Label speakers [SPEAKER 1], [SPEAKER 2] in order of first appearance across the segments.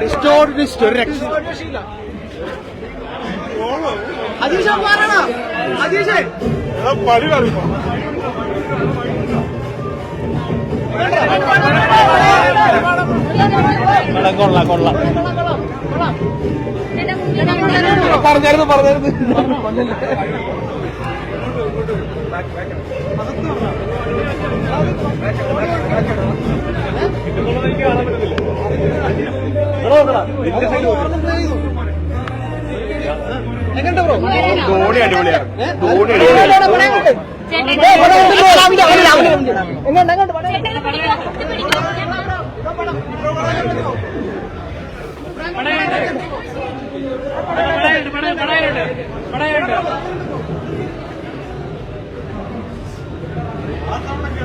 [SPEAKER 1] ഡിസ്റ്റോട് ഡിസ്റ്റ് ഒരു രക്ഷ
[SPEAKER 2] പടി പറയുമ്പോ
[SPEAKER 1] കൊള്ളാം കൊള്ളാം. പറഞ്ഞായിരുന്നു പറഞ്ഞായിരുന്നു. എങ്ങനെയുണ്ട് ബ്രോ
[SPEAKER 2] ധോണി അടിപൊളിയാണ്. ധോണി അടിപൊളിയാണ്.
[SPEAKER 1] ആ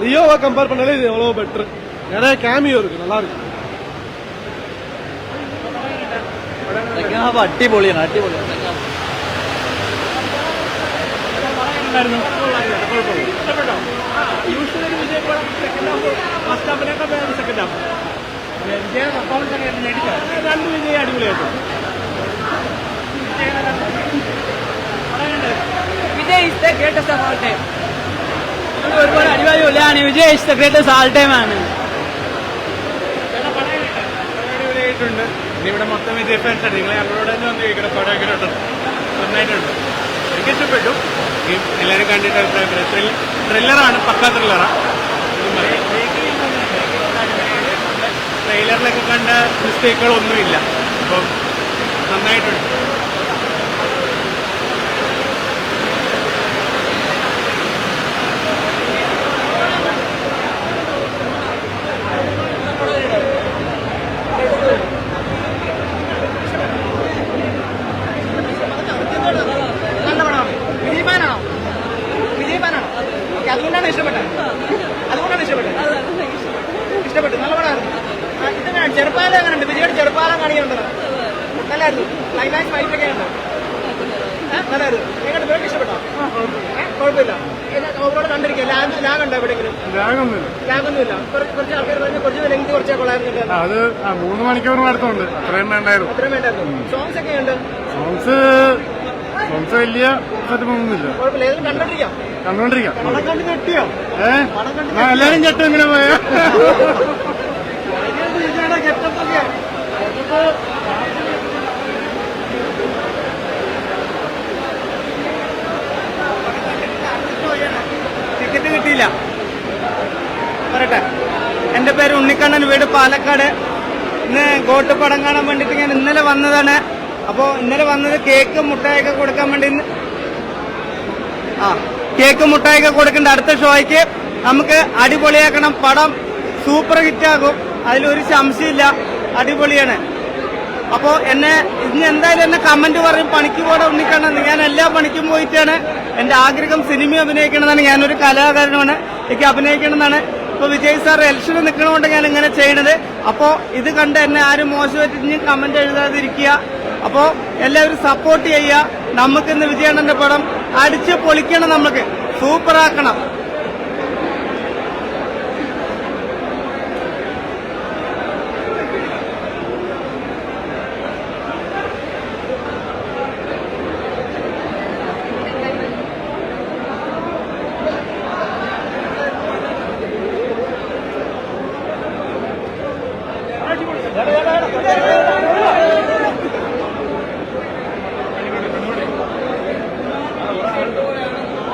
[SPEAKER 1] லியோவை கம்பேர் பண்ணாலே இது எவ்வளோ பெட்ரு நிறைய கேமியோ இருக்கு நல்லா இருக்கு അടിപൊളിയാണ് അടിപൊളിയാണ്
[SPEAKER 2] യൂഷ്വലി ഒരു വിജയ് പടം second half first ഹാഫിനൊക്കെ second half വിജയ പെർഫോമൻസ് ഒക്കെ നേടിച്ച രണ്ട് വിജയ് അടിപൊളിയായിട്ട്
[SPEAKER 3] Vijay is the greatest of all time ഒരുപാട്
[SPEAKER 2] ഇവിടെ ആണ് നിങ്ങൾ വന്ന് പക്ക ട്രെയിലറിലൊക്കെ കണ്ട മിസ്റ്റേക്കുകളൊന്നുമില്ല അപ്പം നന്നായിട്ടുണ്ട്
[SPEAKER 3] നല്ല പടമാണ് വിജയ് ഫാനാണോ വിജയ് ഫാനാണോ ഓക്കെ അതുകൊണ്ടാണ് ഇഷ്ടപ്പെട്ടത്. അതുകൊണ്ടാണ് ഇഷ്ടപ്പെട്ടത് ഇഷ്ടപ്പെട്ടു. നല്ല പടമായിരുന്നു ആ, ഇത് ഞാൻ ചെറുപ്പാലം അങ്ങനെ ഉണ്ട് വിജയുടെ ചെറുപ്പാലം കാണിക്കുന്നുണ്ട് നല്ലായിരുന്നു ക്ലൈമാക്സ് ഫൈറ്റ് ഒക്കെ ഉണ്ട് നല്ലായിരുന്നു. ഇഷ്ടപ്പെട്ടോ? കുഴപ്പമില്ല ഓവറോൾ കണ്ടിരിക്കുക. ലാഗ് ലാഗ് ഉണ്ടോ എവിടെയെങ്കിലും?
[SPEAKER 2] രാഗമൊന്നുമില്ല
[SPEAKER 3] ലാഗൊന്നുമില്ല. കുറച്ച് കുറച്ച് ആൾക്കാർ പറഞ്ഞ് കുറച്ച് ലെങ്ത് കുറച്ചേ കൊള്ളായിരുന്നു
[SPEAKER 2] അത് മൂന്ന് മണിക്കൂറിന് അടുത്തുണ്ട്. അത്രയും വേണ്ടായിരുന്നു.
[SPEAKER 3] അത്രയും വേണ്ടായിരുന്നു. സോങ്സ് ഒക്കെ ഉണ്ട്.
[SPEAKER 2] സോങ്സ് സോങ്സ് വലിയ
[SPEAKER 3] ഏതെങ്കിലും കണ്ടോണ്ടിരിക്കാം
[SPEAKER 2] ഏഹ് എല്ലാരും ചട്ടം ഇങ്ങനെ പോയ?
[SPEAKER 3] ടിക്കറ്റ് കിട്ടിയില്ല. പറയട്ടെ. എന്റെ പേര് ഉണ്ണിക്കണ്ണൻ വീട് പാലക്കാട്. ഇന്ന് ഗോട്ട് പടം കാണാൻ വേണ്ടിട്ട് ഞാൻ ഇന്നലെ വന്നതാണ്. അപ്പോ ഇന്നലെ വന്നത് കേക്ക് മുട്ടായൊക്കെ കൊടുക്കാൻ വേണ്ടി ആ കേക്ക് മുട്ടായൊക്കെ കൊടുക്കേണ്ട അടുത്ത ഷോയ്ക്ക് നമുക്ക് അടിപൊളിയാക്കണം. പടം സൂപ്പർ ഹിറ്റ് ആകും അതിലൊരു സംശയമില്ല അടിപൊളിയാണ്. അപ്പോ എന്നെ ഇന്ന് എന്തായാലും എന്നെ കമന്റ് പറയും. പണിക്ക് പോടെ ഉണ്ണിക്കണ്ണെന്ന് ഞാൻ എല്ലാ പണിക്കും പോയിട്ടാണ്. എന്റെ ആഗ്രഹം സിനിമ അഭിനയിക്കണമെന്നാണ്. ഞാനൊരു കലാകാരനാണ് എനിക്ക് അഭിനയിക്കണമെന്നാണ്. ഇപ്പൊ വിജയ് സാർ എലക്ഷൻ നിൽക്കണോണ്ട് ഞാൻ ഇങ്ങനെ ചെയ്യണത്. അപ്പോ ഇത് കണ്ട് എന്നെ ആരും മോശമായിട്ട് കമന്റ് എഴുതാതിരിക്കുക. അപ്പോ എല്ലാവരും സപ്പോർട്ട് ചെയ്യുക. നമുക്ക് ഇന്ന് വിജയണ്ണന്റെ പടം അടിച്ച് പൊളിക്കണം നമുക്ക് സൂപ്പറാക്കണം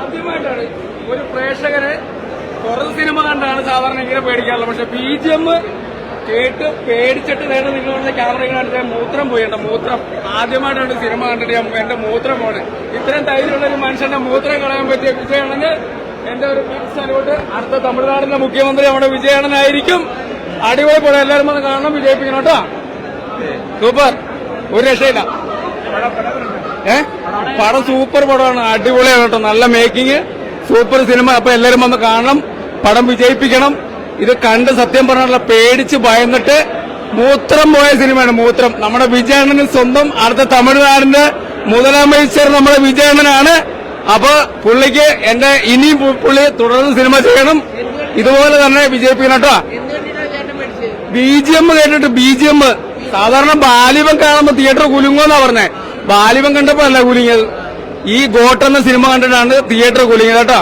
[SPEAKER 4] ആദ്യമായിട്ടാണ് ഒരു പ്രേക്ഷകന് കുറച്ച് സിനിമ കണ്ടാണ് സാധാരണ ഇങ്ങനെ പേടിക്കാറുള്ളത്. പക്ഷെ ബി ജി എം കേട്ട് പേടിച്ചിട്ട് നേരെ നിങ്ങളുടെ ക്യാമറ കണ്ടിട്ട് മൂത്രം പോയിട്ടുണ്ട് മൂത്രം. ആദ്യമായിട്ടാണ് സിനിമ കണ്ടിട്ട് ഞാൻ എന്റെ മൂത്രം പോണ് ഇത്രയും ധൈര്യമുള്ള ഒരു മനുഷ്യന്റെ മൂത്രം കളയാൻ പറ്റിയ വിജയാണെങ്കിൽ എന്റെ ഒരു ബിഗ് സല്യൂട്ട് അടുത്ത തമിഴ്നാടിന്റെ മുഖ്യമന്ത്രി നമ്മുടെ വിജയാണനായിരിക്കും അടിപൊളി പോലെ എല്ലാവരും വന്ന് കാണണം വിജയിപ്പിക്കണം കേട്ടോ. സൂപ്പർ. ഒരു രക്ഷയില്ല. ഏ? പടം സൂപ്പർ പടമാണ്. അടിപൊളിയാണ് കേട്ടോ. നല്ല മേക്കിംഗ് സൂപ്പർ സിനിമ അപ്പൊ എല്ലാവരും വന്ന് കാണണം പടം വിജയിപ്പിക്കണം. ഇത് കണ്ട് സത്യം പറഞ്ഞാൽ പേടിച്ച് ഭയന്നിട്ട് മൂത്രം പോയ സിനിമയാണ് മൂത്രം. നമ്മുടെ വിജയണ്ണന് സ്വന്തം അടുത്ത തമിഴ്നാടിന്റെ മുതലമേശ്വർ നമ്മുടെ വിജയണ്ണനാണ്. അപ്പൊ പുള്ളിക്ക് എന്റെ ഇനിയും പുള്ളി തുടർന്ന് സിനിമ ചെയ്യണം. ഇതുപോലെ തന്നെ വിജയിപ്പിക്കണം കേട്ടോ. ബി ജി എം കേട്ടിട്ട് ബി ജി എം സാധാരണ ബാലിവം കാണുമ്പോ തിയേറ്റർ കുലുങ്ങോന്നാ പറഞ്ഞേ. ബാലിവം കണ്ടപ്പോ അല്ല കുലുങ്ങിയത്. ഈ ഗോട്ട് എന്ന സിനിമ കണ്ടിട്ടാണ് തിയേറ്റർ കുലുങ്ങിയത് കേട്ടോ.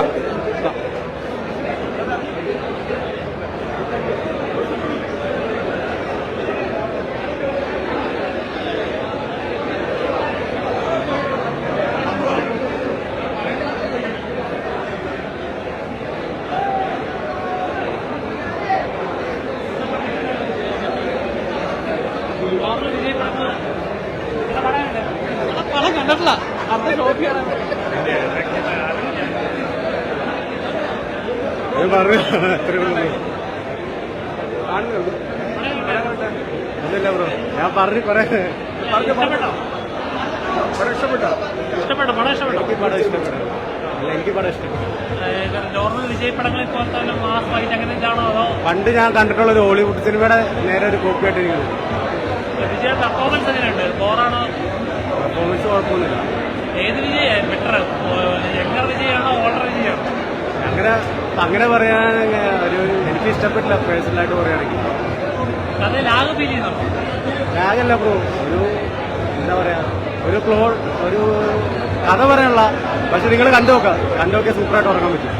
[SPEAKER 5] പടം കണ്ടിട്ടില്ല
[SPEAKER 6] ബ്രോ ഞാൻ പറഞ്ഞു കൊറേ
[SPEAKER 1] ഇഷ്ടപ്പെട്ടു? പടം ഇഷ്ടപ്പെട്ടു?
[SPEAKER 6] എനിക്ക് പടം ഇഷ്ടപ്പെട്ടു അല്ല എനിക്ക് പടം ഇഷ്ടപ്പെട്ടു
[SPEAKER 1] നോർമൽ വിജയ് പടങ്ങളെ പോലത്തെ മാസ് ഫൈറ്റ് അങ്ങനെ ഇതാണോ അതോ
[SPEAKER 6] പണ്ട് ഞാൻ കണ്ടിട്ടുള്ള ഒരു ഹോളിവുഡ് സിനിമയുടെ നേരെ ഒരു കോപ്പി ആയിട്ട് ഇരിക്കുന്നത്
[SPEAKER 1] വിജയ് പെർഫോമൻസ് എങ്ങനെയുണ്ട് ബോറാണോ
[SPEAKER 6] പെർഫോമൻസ് കുഴപ്പമൊന്നുമില്ല.
[SPEAKER 1] ഏത് വിജയാണ് ബെറ്റർ എങ്ങനെ വിജയാണോ ഓർഡർ വിജയാണോ
[SPEAKER 6] അങ്ങനെ അങ്ങനെ പറയാൻ ഒരു എനിക്ക് ഇഷ്ടപ്പെട്ടില്ല. പേഴ്സണലായിട്ട് പറയുകയാണെങ്കിൽ
[SPEAKER 1] കഥയിൽ ആകെ ഫീൽ ചെയ്യുന്നുണ്ടോ?
[SPEAKER 6] ലാഗല്ല ബ്രോ ഒരു എന്താ പറയാ ഒരു ക്ലോ ഒരു കഥ പറയാനുള്ള പക്ഷെ നിങ്ങൾ കണ്ടു നോക്കാം കണ്ടു നോക്കിയാൽ സൂപ്പറായിട്ട് ഉറങ്ങാൻ പറ്റും.